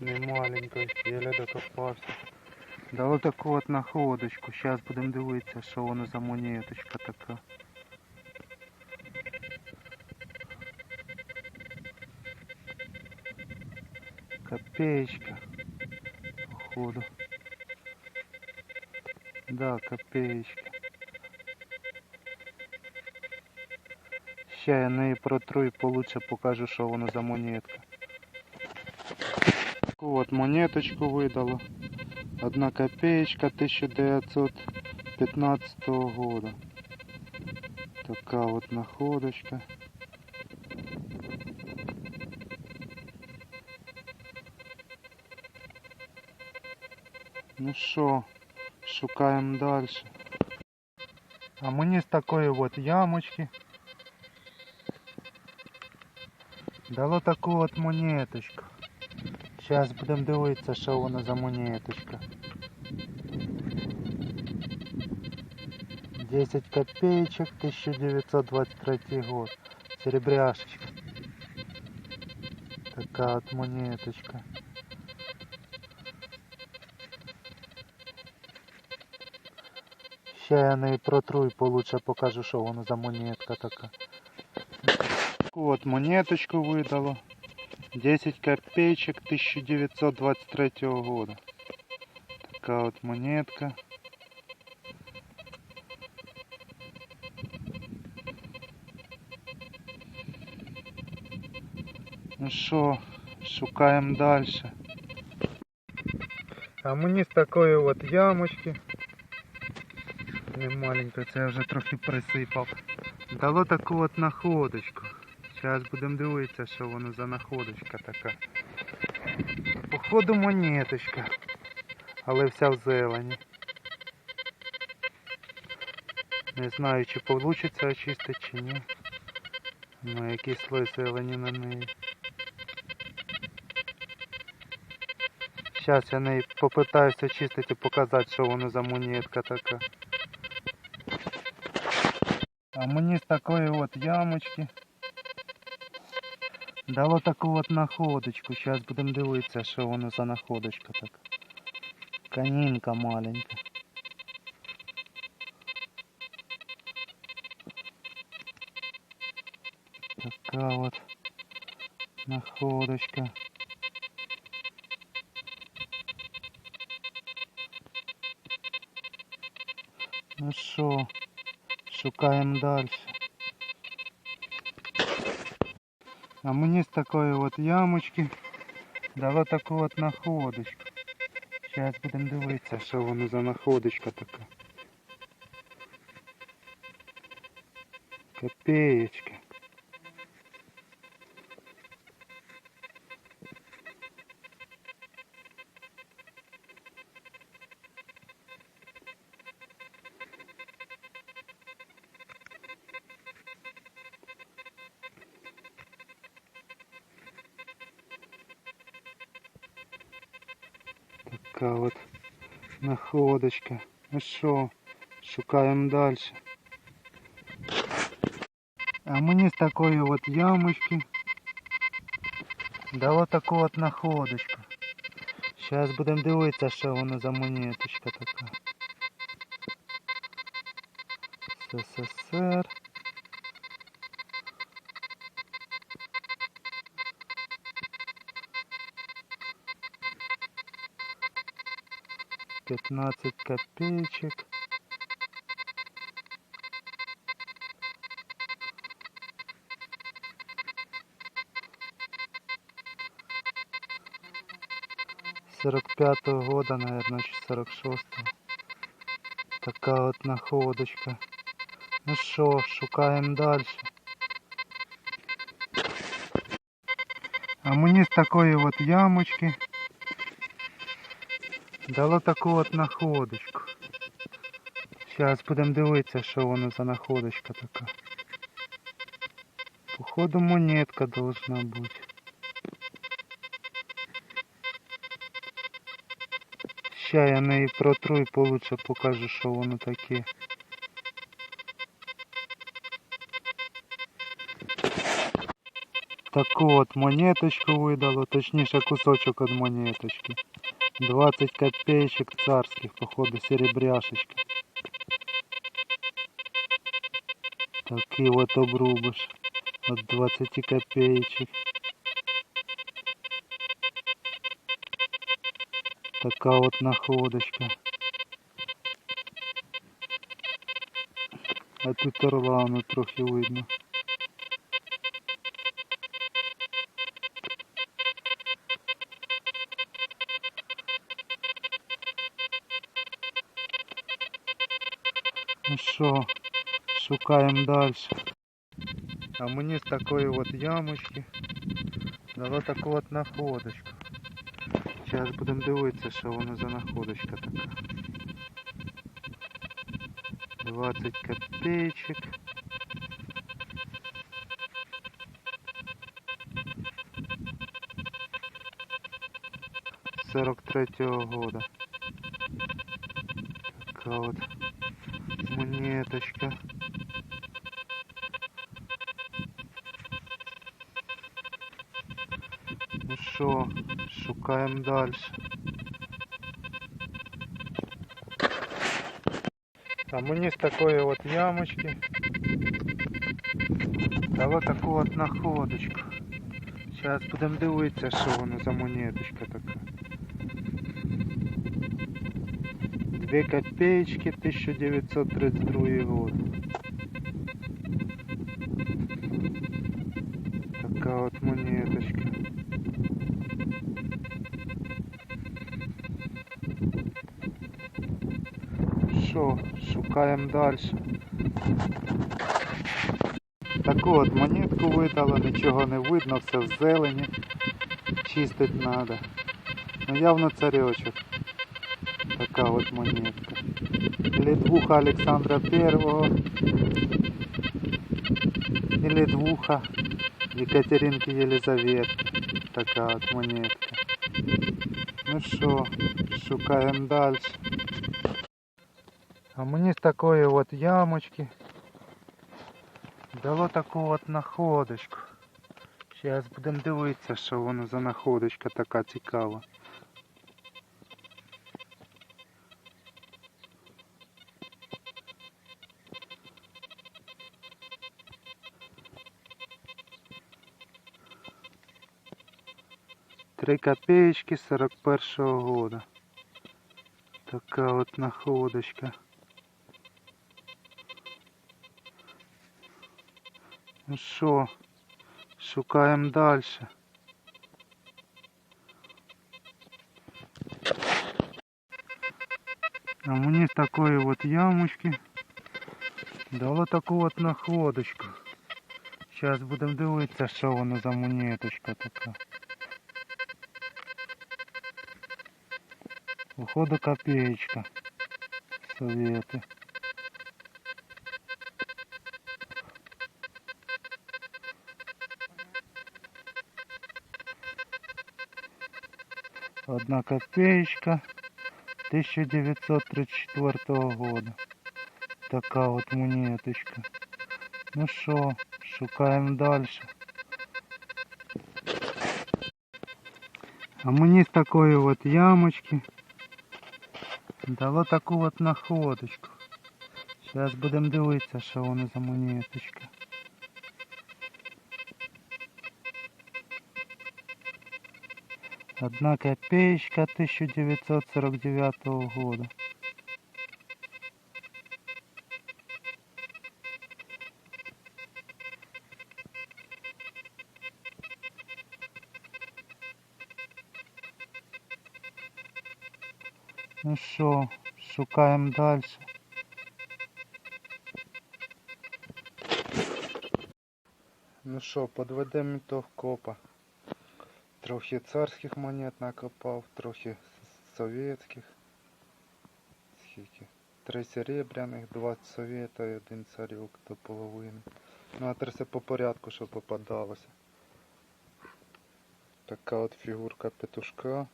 Не маленький, еле докопався. Дали таку от находочку. Зараз будемо дивитися, що воно за монеточка така. Копеечка. Походу. Да, копеечка. Ще я неї протру і получше покажу, що воно за монетка. Таку от монеточку видало. Одна копеечка 1915 года. Така от находочка. Ну що, шукаємо далі. А мені з такої от ямочки дало таку от монеточку. Зараз будемо дивитися, що воно за монеточка. 10 копеечек, 1923 год. Серебряшечка. Така от монеточка. Ще я неї протру і получше покажу, що воно за монетка така. Таку от монеточку видало. 10 копеечек 1923 года. Такая вот монетка. Ну що, шукаємо далі. А мені з такої от ямочки. Не маленької, це я вже трохи присипав. Дало таку от находочку. Зараз будемо дивитися, що воно за находочка така. Походу монеточка. Але вся в зелені. Не знаю, чи вийде очистити, чи ні. Ну, який слой зелені на неї. Зараз я неї попитаюся очистити і показати, що воно за монетка така. А мені з такої от ямочки дало таку от находочку. Зараз будемо дивитися, що воно за находочка така. Канінка маленька. Така от находочка. Ну що, шукаємо далі. А мені з такої от ямочки дало таку от находочку. Зараз будемо дивитися, що воно за находочка така. Копеечка. Така от находочка. Ну що, шукаємо далі. А мені з такої от ямочки дало таку от находочку. Зараз будемо дивитися, що воно за монеточка така. СССР. Пятнадцать копеечек. Сорок пятого года, наверное, чи сорок шестого. Така от находочка. Ну що, шукаємо далі. А мені з такої от ямочки дало таку от находочку. Зараз будемо дивитися, що воно за находочка така. Походу монетка должна бути. Ща я неї протру і получше покажу, що воно таке. таку от монеточку видало, точніше кусочок від монеточки. 20 копеечек царских, походу, серебряшечка. Такий от обрубиш от 20 копеечек. Така от находочка. А тут орлану трохи видно. Ну що, шукаємо далі. А мені з такої от ямочки дало таку от находочку. Зараз будемо дивитися, що воно за находочка така. 20 копеечек. Сорок третьего года. Такая вот монеточка. Ну що, шукаємо далі. А мені з такої от ямочки дало таку от находочку. Зараз будемо дивитися, що воно за монеточка така. Две копеечки 1932 год. Така от монеточка. Що, шукаємо далі. Таку от монетку видало, нічого не видно, все в зелені. Чистить треба. Ну явно царечок. Така от монетка. Ледвуха Александра Первого. І ледвуха Екатеринки Єлизавети. Така от монетка. Ну що, шукаємо далі. А мені з такої от ямочки дало таку от находочку. Зараз будемо дивитися, що воно за находочка така цікава. Три копеечки 41 года. Така от находочка. Ну що, шукаємо далі. А мені з такої от ямочки дало таку от находочку. Зараз будемо дивитися, що воно за монеточка така. Походу копеечка. Советы. Одна копеечка 1934 года. Така от монеточка. Ну що, шукаємо далі. А мені з такої от ямочки дало таку от находочку. Зараз будемо дивитися, що воно за монеточка. Одна копеечка 1949 года. Що, шукаємо далі. Ну що, подведемо ітог копа. Трохи царських монет накопав, трохи совєтських. Скільки? Три серебряних, два совєта і один царюк до половини. Ну а все по порядку, що попадалося. Така от фігурка петушка.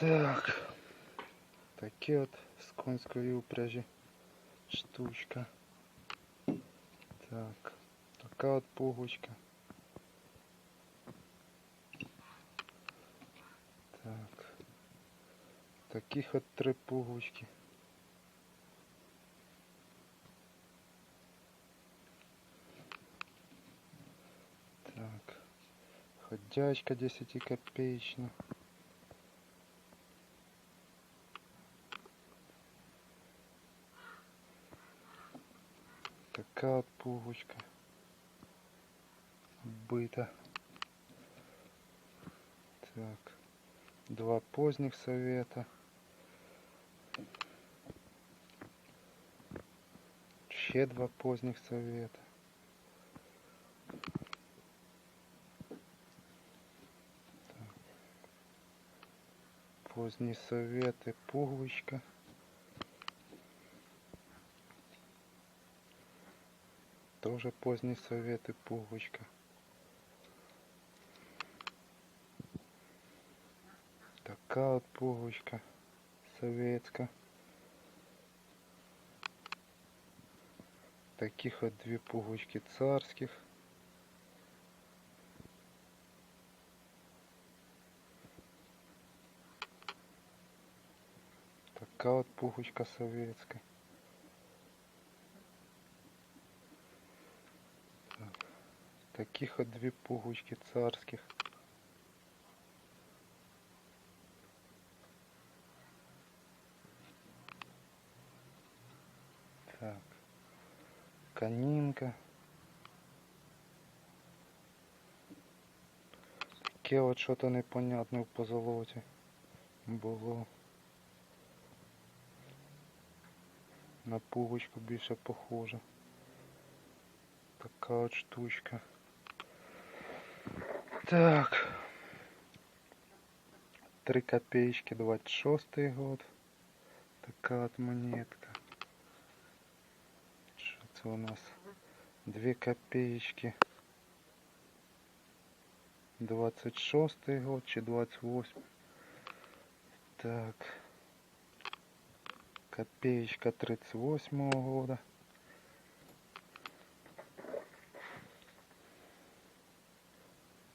Так. Такі от з конської упряжі штучка. Так, така от пуговичка. Так. Таких от три пуговички. Так. Ходячка 10 копеечна. Така пуговичка. Бита. Так. Два поздних совета. Ще два поздних совета. Так. Поздние советы, пуговичка. Тоже поздние советы, пуговичка. Така от пуговичка советська. Таких от дві пуговички царських. Така от пуговичка советська. Таких от дві пуговички царських. Так. Канінка. Таке от що-то непонятне в позолоті було. На пуговичку більше похоже. Така от штучка. Так. Три копеечки, 26 год. Така от монетка. Що це у нас? Дві копеечки. 26 год чи 28? Так. Копеечка 38 года.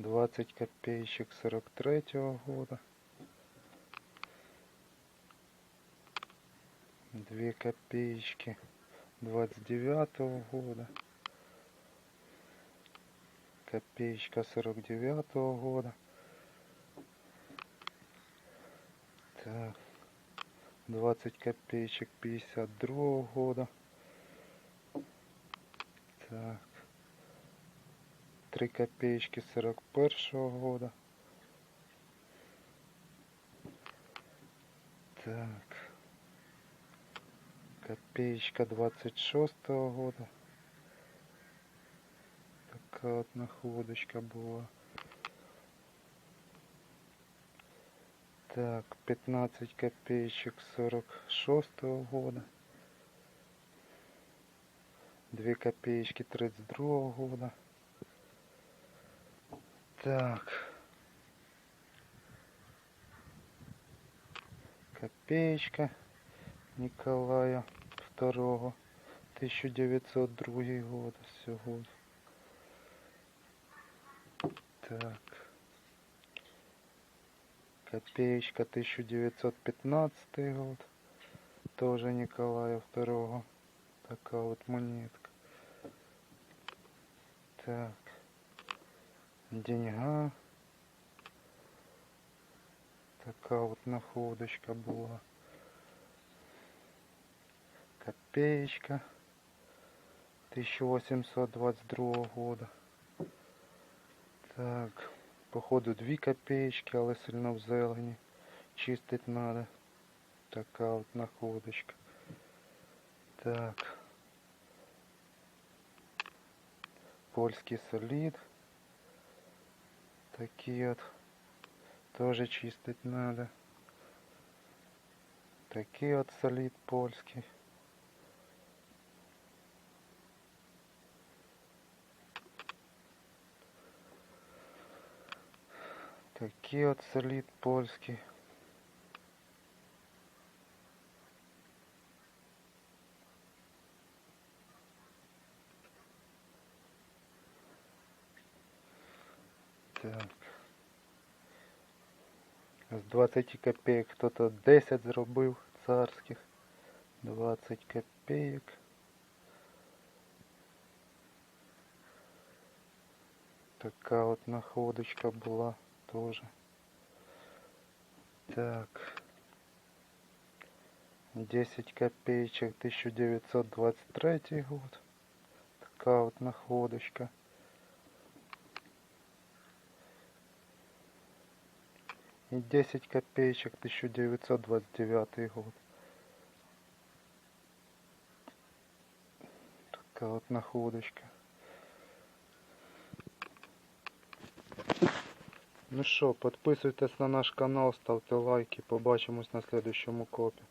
Двадцать копеечек сорок третьего года. Две копеечки двадцать девятого года. Копеечка сорок девятого года. Так. 20 копеечек 52 года. Так. 3 копеечки 41 года. Так. Копеечка 26 года. Такая вот находочка была. Так, 15 копеечек 46 года. 2 копеечки 32 года. Так. Копеечка Николая II. 1902 год всего. Так. Копеечка 1915 год. Тоже Николая II. Такая вот монетка. Так. Деньга. Такая вот находочка была. Копеечка. 1822 года. Так. Походу 2 копеечки, але сильно в зелені. Чистить надо. Така от находочка. Так. Польський солід. Такий от. Тоже чистить надо. Такий от солід польський. Такий от солід польський. Так. З 20 копійок хто-то 10 зробив царських. 20 копійок. Така от находочка була теж. Так. 10 копеечек 1923 год. Така от находочка. И 10 копеечек 1929 год. Такая вот находочка. Ну що, підписуйтесь на наш канал, ставте лайки. Побачимось на следующому копі.